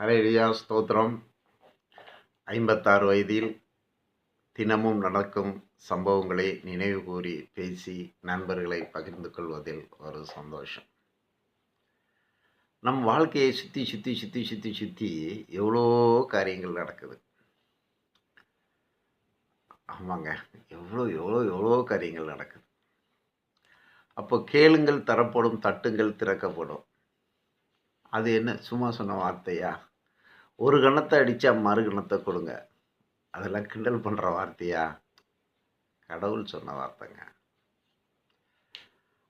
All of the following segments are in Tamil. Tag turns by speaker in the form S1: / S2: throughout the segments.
S1: ஹரேலியா ஸ்தோத்திரம். ஐம்பத்தாறு வயதில் தினமும் நடக்கும் சம்பவங்களை நினைவு கூறி பேசி நண்பர்களை பகிர்ந்து கொள்வதில் ஒரு சந்தோஷம். நம் வாழ்க்கையை சுற்றி சுற்றி சுற்றி சுற்றி சுற்றி எவ்வளோ காரியங்கள் நடக்குது. ஆமாங்க எவ்வளோ எவ்வளோ எவ்வளோ காரியங்கள் நடக்குது. அப்போ கேளுங்கள் தரப்படும் தட்டுங்கள் திறக்கப்படும். அது என்ன? சும்மா சொன்ன வார்த்தையா? ஒரு கணத்தை அடித்தா மறு கணத்தை கொடுங்க. அதெல்லாம் கிண்டல் பண்ணுற வார்த்தையா? கடவுள் சொன்ன வார்த்தைங்க.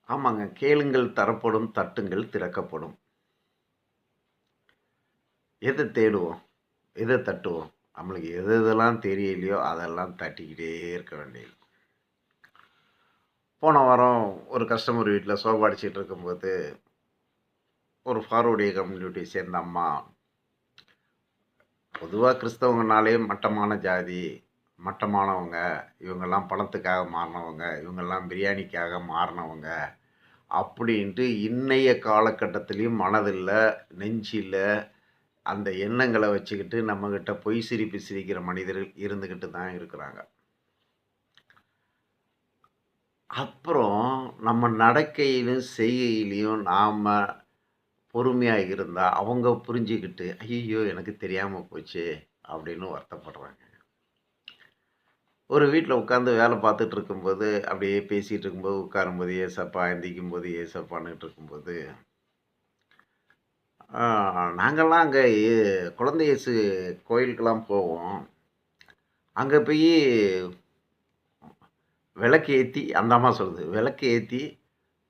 S1: ஆமாங்க கேளுங்கள் தரப்படும் தட்டுங்கள் திறக்கப்படும். எதை தேடுவோம்? எதை தட்டுவோம்? நம்மளுக்கு எது எதெல்லாம் தெரியலையோ அதெல்லாம் தட்டிக்கிட்டே இருக்க வேண்டியது. போன வாரம் ஒரு கஸ்டமர் வீட்டில் சோபா அடிச்சிட்டு இருக்கும்போது ஒரு ஃபார்வர்டிய கம்யூனிட்டியை சேர்ந்த அம்மா பொதுவாக கிறிஸ்தவங்கனாலே மட்டமான ஜாதி மட்டமானவங்க இவங்கெல்லாம் பணத்துக்காக மாறினவங்க இவங்கெல்லாம் பிரியாணிக்காக மாறினவங்க அப்படின்ட்டு இன்றைய காலகட்டத்திலையும் மனதில் நெஞ்சில் அந்த எண்ணங்களை வச்சுக்கிட்டு நம்மக்கிட்ட பொய் சிரிப்பு சிரிக்கிற மனிதர்கள் இருந்துக்கிட்டு தான் இருக்கிறாங்க. அப்புறம் நம்ம நடக்கையிலும் செய்கையிலையும் நாம் பொறுமையாக இருந்தால் அவங்க புரிஞ்சுக்கிட்டு ஐயோ எனக்கு தெரியாமல் போச்சு அப்படின்னு வருத்தப்படுறாங்க. ஒரு வீட்டில் உட்காந்து வேலை பார்த்துட்டு இருக்கும்போது அப்படியே பேசிகிட்டு இருக்கும்போது உட்காரும்போது ஏசப்பா எந்திக்கும் போது ஏசப்பான்னுட்டு இருக்கும்போது நாங்கள்லாம் அங்கே குழந்தை இயேசு கோயிலுக்கெல்லாம் போவோம். அங்கே போய் விளக்கு ஏற்றி அந்த அம்மா சொல்லுது விளக்கு ஏற்றி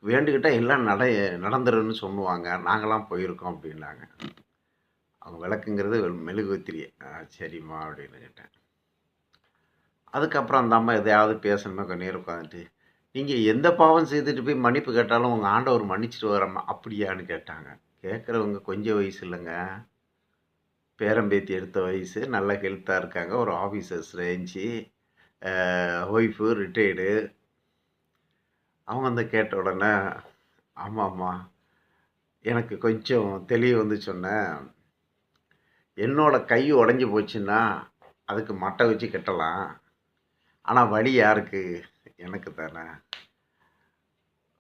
S1: வேண்டுக்கிட்டால் எல்லாம் நட நடந்துருன்னு சொல்லுவாங்க. நாங்களாம் போயிருக்கோம் அப்படின்னாங்க. அவங்க விளக்குங்கிறது மெழுகுவத்திரி. சரிம்மா அப்படின்னு கேட்டேன். அதுக்கப்புறம் அந்த அம்மா எதையாவது பேசணுமே? கொஞ்சம் நேரம் உட்காந்துட்டு நீங்கள் எந்த பாவம் செய்துட்டு போய் மன்னிப்பு கேட்டாலும் உங்கள் ஆண்டவர் மன்னிச்சிட்டு வரம்மா அப்படியான்னு கேட்டாங்க. கேட்குறவங்க கொஞ்சம் வயசு இல்லைங்க. பேரம்பேத்தி எடுத்த வயசு நல்ல ஹெல்த்தாக இருக்காங்க. ஒரு ஆஃபீஸர்ஸ் ரேஞ்சு ஒய்ஃபு ரிட்டையர்டு அவங்க வந்து கேட்ட உடனே ஆமாம்மா எனக்கு கொஞ்சம் தெளிவு வந்து சொன்னேன் என்னோடய கை உடஞ்சி போச்சுன்னா அதுக்கு மட்டை வச்சு கட்டலாம். ஆனால் வழி யாருக்கு? எனக்கு தானே.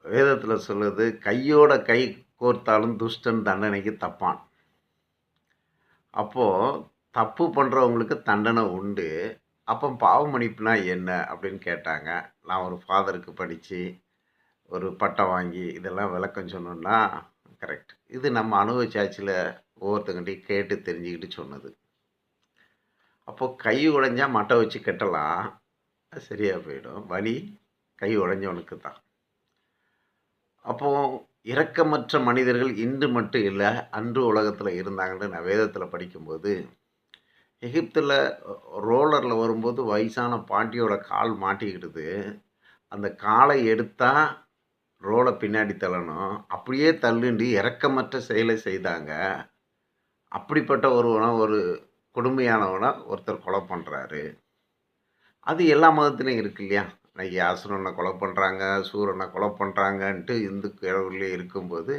S1: வேதத்தில் சொல்லுது கையோட கை கோர்த்தாலும் துஷ்டன் தண்டனைக்கு தப்பான். அப்போது தப்பு பண்ணுறவங்களுக்கு தண்டனை உண்டு. அப்போ பாவ மன்னிப்புனா என்ன அப்படின்னு கேட்டாங்க. நான் ஒரு ஃபாதருக்கு படித்து ஒரு பட்டம் வாங்கி இதெல்லாம் விளக்கம் சொன்னோன்னா கரெக்ட் இது நம்ம அனுபவிச்சாச்சில் ஒவ்வொருத்தங்கிட்டையும் கேட்டு தெரிஞ்சுக்கிட்டு சொன்னது. அப்போது கை உடைஞ்சா மட்டை வச்சு கட்டலாம். சரியாக போயிடும். வலி கை உடைஞ்சவனுக்கு தான். அப்போது இரக்கமற்ற மனிதர்கள் இன்று மட்டும் இல்லை அன்று உலகத்தில் இருந்தாங்கன்னு நான் வேதத்தில் படிக்கும்போது எகிப்தில் ரோலரில் வரும்போது வயசான பாட்டியோட கால் மாட்டிக்கிடுது. அந்த காலை எடுத்தால் ரோலை பின்னாடி தள்ளணும். அப்படியே தள்ளுண்டு இறக்கமற்ற செயலை செய்தாங்க. அப்படிப்பட்ட ஒருவனை ஒரு கொடுமையானவனை ஒருத்தர் கொலை பண்ணுறாரு அது எல்லா மதத்துலேயும் இருக்கு இல்லையா? இன்னைக்கு அசுரனை கொலை பண்ணுறாங்க சூரனை கொலை பண்ணுறாங்கன்ட்டு இந்து கடவுள்லேயே இருக்கும்போது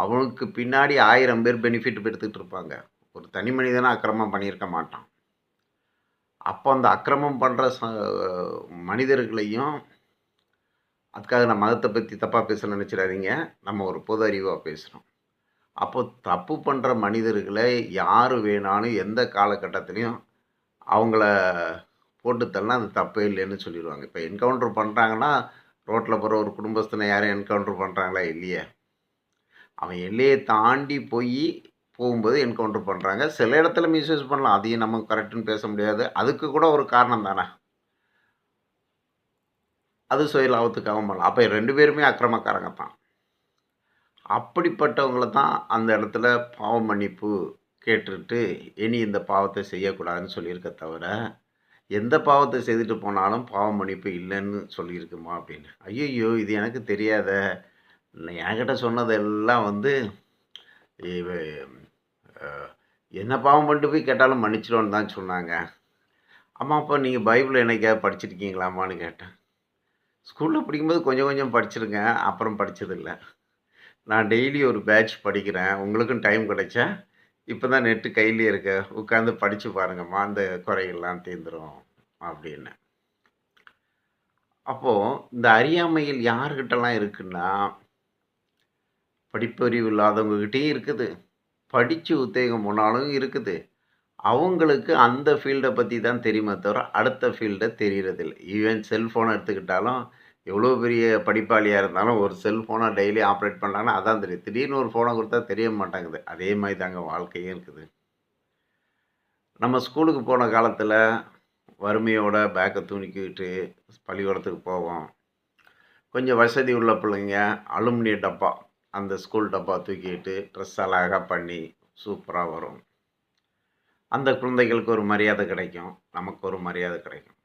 S1: அவனுக்கு பின்னாடி ஆயிரம் பேர் பெனிஃபிட் எடுத்துக்கிட்டு இருப்பாங்க. ஒரு தனி மனிதனாக அக்கிரமம் பண்ணியிருக்க மாட்டான். அப்போ அந்த அக்கிரமம் பண்ணுற ச மனிதர்களையும் அதுக்காக நான் மதத்தை பற்றி தப்பாக பேச நினச்சிடாதீங்க. நம்ம ஒரு பொது அறிவாக பேசுகிறோம் அப்போ தப்பு பண்ணுற மனிதர்களை யார் வேணாலும் எந்த காலகட்டத்திலையும் அவங்கள போட்டு தள்ளனா அது தப்பே இல்லைன்னு சொல்லிடுவாங்க. இப்போ என்கவுண்டர் பண்ணுறாங்கன்னா ரோட்டில் போகிற ஒரு குடும்பஸ்தனை யாரும் என்கவுண்டர் பண்ணுறாங்களா இல்லையே? அவன் எல்லையை தாண்டி போய் போகும்போது என்கவுண்டர் பண்ணுறாங்க சில இடத்துல மிஸ்யூஸ் பண்ணலாம். அதையும் நம்ம கரெக்டுன்னு பேச முடியாது. அதுக்கு கூட ஒரு காரணம் தானே? அது சுய லாபத்துக்காக பண்ணலாம். அப்போ ரெண்டு பேருமே அக்கிரமக்காரங்க தான். அப்படிப்பட்டவங்கள தான் அந்த இடத்துல பாவ மன்னிப்பு கேட்டுட்டு இனி இந்த பாவத்தை செய்யக்கூடாதுன்னு சொல்லியிருக்க தவிர எந்த பாவத்தை செய்துட்டு போனாலும் பாவ மன்னிப்பு இல்லைன்னு சொல்லியிருக்குமா அப்படின்னு. ஐயோ இது எனக்கு தெரியாத. என்கிட்ட சொன்னதெல்லாம் வந்து என்ன பாவம் பண்ணிட்டு போய் கேட்டாலும் மன்னிச்சிடும்னு தான் சொன்னாங்க. அம்மா அப்போ நீங்கள் பைபிள் என்னைக்காவது படிச்சிருக்கீங்களாமான்னு கேட்டேன். ஸ்கூலில் படிக்கும்போது கொஞ்சம் கொஞ்சம் படிச்சிருக்கேன் அப்புறம் படித்ததில்ல நான் டெய்லி ஒரு பேட்ச் படிக்கிறேன். உங்களுக்கும் டைம் கிடைச்சா இப்போ தான் நெட்டு கையிலே இருக்க. உட்காந்து படித்து பாருங்கம்மா அந்த குறைகள்லாம் தீர்ந்துரும் அப்படின்னு. அப்போது இந்த அறியாமையில் யாருக்கிட்டலாம் இருக்குன்னா படிப்பறிவு இல்லாதவங்ககிட்டேயும் இருக்குது. படித்து உத்தேகம் போனாலும் இருக்குது. அவங்களுக்கு அந்த ஃபீல்டை பற்றி தான் தெரியுமே தவிர அடுத்த ஃபீல்டை தெரியறதில்ல. ஈவன் செல்ஃபோனை எடுத்துக்கிட்டாலும் எவ்வளோ பெரிய படிப்பாளியாக இருந்தாலும் ஒரு செல்ஃபோனை டெய்லி ஆப்ரேட் பண்ணாங்கன்னா அதான் தெரியும். திடீர்னு ஒரு ஃபோனை கொடுத்தா தெரிய மாட்டேங்குது. அதே மாதிரி தாங்க வாழ்க்கையும் இருக்குது. நம்ம ஸ்கூலுக்கு போன காலத்தில் வறுமையோட பேக்கை தூணிக்கிட்டு பள்ளிக்கூடத்துக்கு போவோம். கொஞ்சம் வசதி உள்ள பிள்ளைங்க அலுமினிய டப்பா அந்த ஸ்கூல் டப்பா தூக்கிட்டு ட்ரெஸ் அழகாக பண்ணி சூப்பராக வரும். அந்த குழந்தைகளுக்கு ஒரு மரியாதை கிடைக்கும் நமக்கு ஒரு மரியாதை கிடைக்கும்.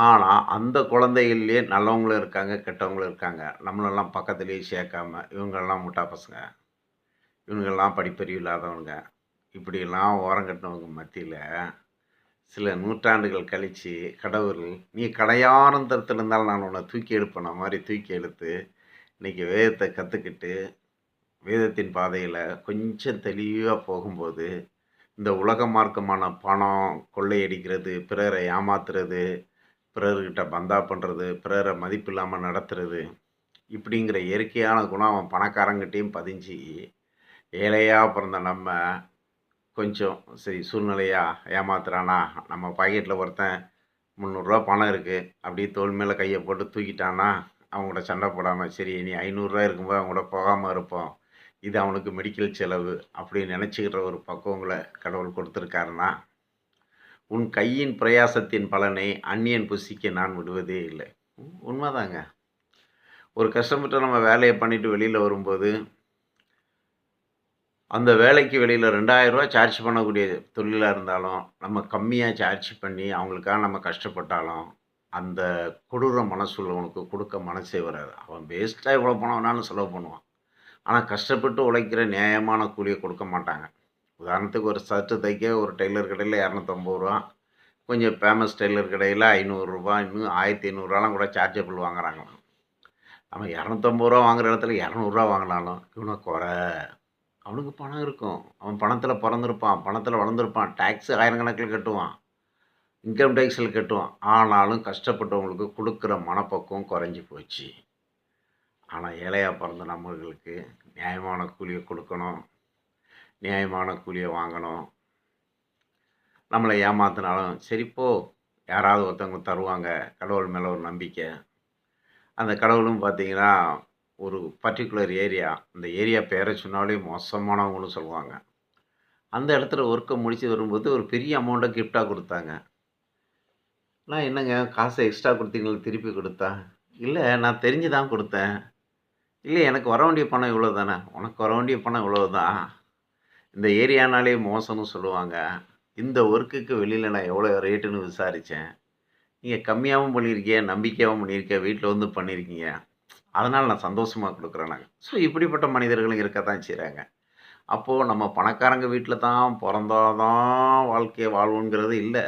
S1: ஆனால் அந்த குழந்தைகள்லேயே நல்லவங்களும் இருக்காங்க கெட்டவங்களும் இருக்காங்க. நம்மளெல்லாம் பக்கத்துலேயே சேர்க்காம இவங்கெல்லாம் முட்டா பசங்க இவங்கெல்லாம் படிப்பறிவு இல்லாதவங்க இப்படியெல்லாம் ஓரங்கட்டினவங்க மத்தியில் சில நூற்றாண்டுகள் கழித்து கடவுள் நீ கடையாரந்தரத்தில் இருந்தாலும் நான் உன்னை தூக்கி எடுப்பேன மாதிரி தூக்கி எடுத்து இன்றைக்கி வேதத்தை கற்றுக்கிட்டு வேதத்தின் பாதையில் கொஞ்சம் தெளிவாக போகும்போது இந்த உலக மார்க்கமான பணம் கொள்ளையடிக்கிறது பிறரை ஏமாத்துறது பிறர்கிட்ட பந்தா பண்ணுறது பிறரை மதிப்பு இல்லாமல் நடத்துறது இப்படிங்கிற இயற்கையான குணம் அவன் பணக்காரங்கிட்டையும் பதிஞ்சு ஏழையாக பிறந்த நம்ம கொஞ்சம் சரி சூழ்நிலையாக ஏமாத்துறானா? நம்ம பாக்கெட்டில் ஒருத்தன் முந்நூறுரூவா பணம் இருக்குது அப்படியே தோல் மேலே கையை போட்டு தூக்கிட்டானா? அவங்களோட சண்டை போடாமல் சரி நீ ஐநூறுரூவா இருக்கும்போது அவங்க கூட போகாமல் இருப்போம். இது அவனுக்கு மெடிக்கல் செலவு அப்படின்னு நினச்சிக்கிற ஒரு பக்குவங்களை கடவுள் கொடுத்துருக்காருன்னா உன் கையின் பிரயாசத்தின் பலனை அந்நியன் புசிக்க நான் விடுவதே இல்லை. உண்மைதாங்க. ஒரு கஷ்டப்பட்டு நம்ம வேலையை பண்ணிட்டு வெளியில் வரும்போது அந்த வேலைக்கு வெளியில் ரெண்டாயிரரூவா சார்ஜ் பண்ணக்கூடிய தொழிலாக இருந்தாலும் நம்ம கம்மியாக சார்ஜ் பண்ணி அவங்களுக்காக நம்ம கஷ்டப்பட்டாலும் அந்த கொடூர மனசு உள்ளவனுக்கு கொடுக்க மனசே வராது. அவன் வேஸ்ட்டாக எவ்வளோ பணம் வேணாலும் செலவு பண்ணுவான். ஆனால் கஷ்டப்பட்டு உழைக்கிற நியாயமான கூலியை கொடுக்க மாட்டாங்க. உதாரணத்துக்கு ஒரு ஷர்ட்டு தைக்க ஒரு டெய்லர் கடையில் இரநூத்தம்பது ரூபா கொஞ்சம் ஃபேமஸ் டெய்லர் கடையில் ஐநூறுரூபா இன்னும் ஆயிரத்தி ஐநூறுரூவாலாம் கூட சார்ஜபிள் வாங்குறாங்க. நம்ம இரநூத்தம்பது ரூபா வாங்குற இடத்துல இரநூறுவா வாங்கினாலும் இவனை குறை. அவனுக்கு பணம் இருக்கும். அவன் பணத்தில் பிறந்திருப்பான் பணத்தில் வளர்ந்துருப்பான். டேக்ஸு ஆயிரக்கணக்கில் கட்டுவான். இன்கம் டேக்ஸில் கட்டுவான். ஆனாலும் கஷ்டப்பட்டவங்களுக்கு கொடுக்குற மனப்பக்குவம் குறைஞ்சி போச்சு. ஆனால் ஏழையாக பிறந்த நம்மளுக்கு நியாயமான கூலியை கொடுக்கணும். நியாயமான கூலியை வாங்கணும். நம்மளை ஏமாத்தினாலும் சரிப்போ யாராவது ஒருத்தவங்க தருவாங்க. கடவுள் மேலே ஒரு நம்பிக்கை. அந்த கடவுளும் பார்த்தீங்கன்னா ஒரு பர்டிகுலர் ஏரியா அந்த ஏரியா பேரை சொன்னாலே மோசமானவங்களும் சொல்லுவாங்க. அந்த இடத்துல ஒர்க்கை முடித்து வரும்போது ஒரு பெரிய அமௌண்ட்டை கிஃப்டாக கொடுத்தாங்க. நான் என்னங்க காசை எக்ஸ்ட்ரா கொடுத்தீங்களுக்கு திருப்பி கொடுத்தா? இல்லை நான் தெரிஞ்சு தான் கொடுத்தேன். இல்லை எனக்கு வர வேண்டிய பணம் இவ்வளோ தானே உனக்கு வர வேண்டிய பணம் இவ்வளோ தான் இந்த ஏரியானாலே மோசம்னு சொல்லுவாங்க. இந்த ஒர்க்குக்கு வெளியில் நான் எவ்வளோ ரேட்டுன்னு விசாரித்தேன் நீங்கள் கம்மியாகவும் பண்ணியிருக்கீங்க நம்பிக்கையாகவும் பண்ணியிருக்கீங்க வீட்டில் வந்து பண்ணியிருக்கீங்க. அதனால் நான் சந்தோஷமாக கொடுக்குறேன் நாங்கள் ஸோ இப்படிப்பட்ட மனிதர்களும் இருக்க தான் செய்கிறாங்க அப்போது நம்ம பணக்காரங்க வீட்டில் தான் பிறந்தாதான் வாழ்க்கையை வாழ்வோங்கிறது இல்லை.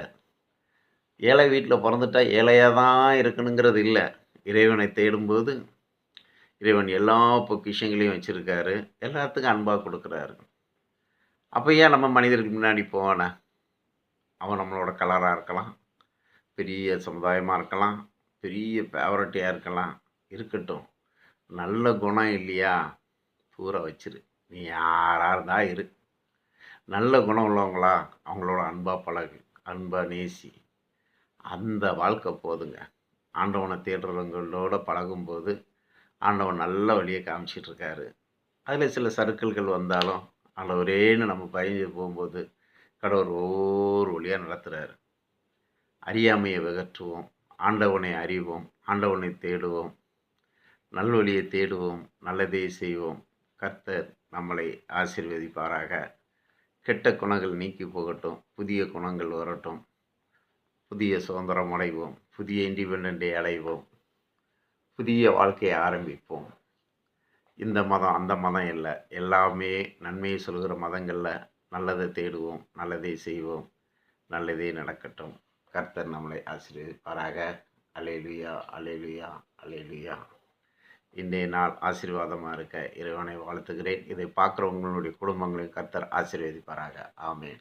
S1: ஏழை வீட்டில் பிறந்துட்டா ஏழையாக தான் இருக்கணுங்கிறது இல்லை. இறைவனை தேடும்போது இறைவன் எல்லா பொக்கிஷங்களையும் வச்சுருக்காரு. எல்லாத்துக்கும் அன்பாக கொடுக்குறாரு. அப்போ ஏன் நம்ம மனிதருக்கு முன்னாடி போவானே அவன் நம்மளோட கலராக இருக்கலாம். பெரிய சமுதாயமாக இருக்கலாம். பெரிய ஃபேவரட்டியாக இருக்கலாம். இருக்கட்டும். நல்ல குணம் இல்லையா? பூரா வச்சிரு. நீ யாராக இருந்தால் இரு. நல்ல குணம் உள்ளவங்களா? அவங்களோட அன்பாக பழகு. அன்பாக நேசி. அந்த வாழ்க்கை போதுங்க. ஆண்டவனை தேடுறவங்களோட பழகும்போது ஆண்டவன் நல்ல வழியை காமிச்சிட்ருக்காரு. அதில் சில சர்க்கிள்கள் வந்தாலும் ஆண்டவரேன்னு நம்ம பயந்து போகும்போது கடவுள் ஒவ்வொரு வழியாக நடத்துகிறாரு அறியாமையை விகற்றுவோம் ஆண்டவனை அறிவோம் ஆண்டவனை தேடுவோம் நல்வழியை தேடுவோம் நல்லதே செய்வோம். கர்த்தர் நம்மளை ஆசீர்வதிப்பாராக. கெட்ட குணங்கள் நீக்கி போகட்டும் புதிய குணங்கள் வரட்டும். புதிய சுதந்திரம் அடைவோம் புதிய இண்டிபெண்டை அடைவோம். புதிய வாழ்க்கையை ஆரம்பிப்போம். இந்த மதம் அந்த மதம் இல்லை. எல்லாமே நன்மையை சொல்கிற மதங்களில் நல்லதை தேடுவோம் நல்லதை செய்வோம் நல்லதே நடக்கட்டும். கர்த்தர் நம்மளை ஆசீர்வதிப்பாராக. அலேலுயா அலேலுயா அலேலுயா இன்றைய நாள் ஆசீர்வாதமாக இருக்க இறைவனை வாழ்த்துகிறேன். இதை பார்க்குறவங்களுடைய குடும்பங்களையும் கர்த்தர் ஆசீர்வதிப்பாராக. ஆமேன்.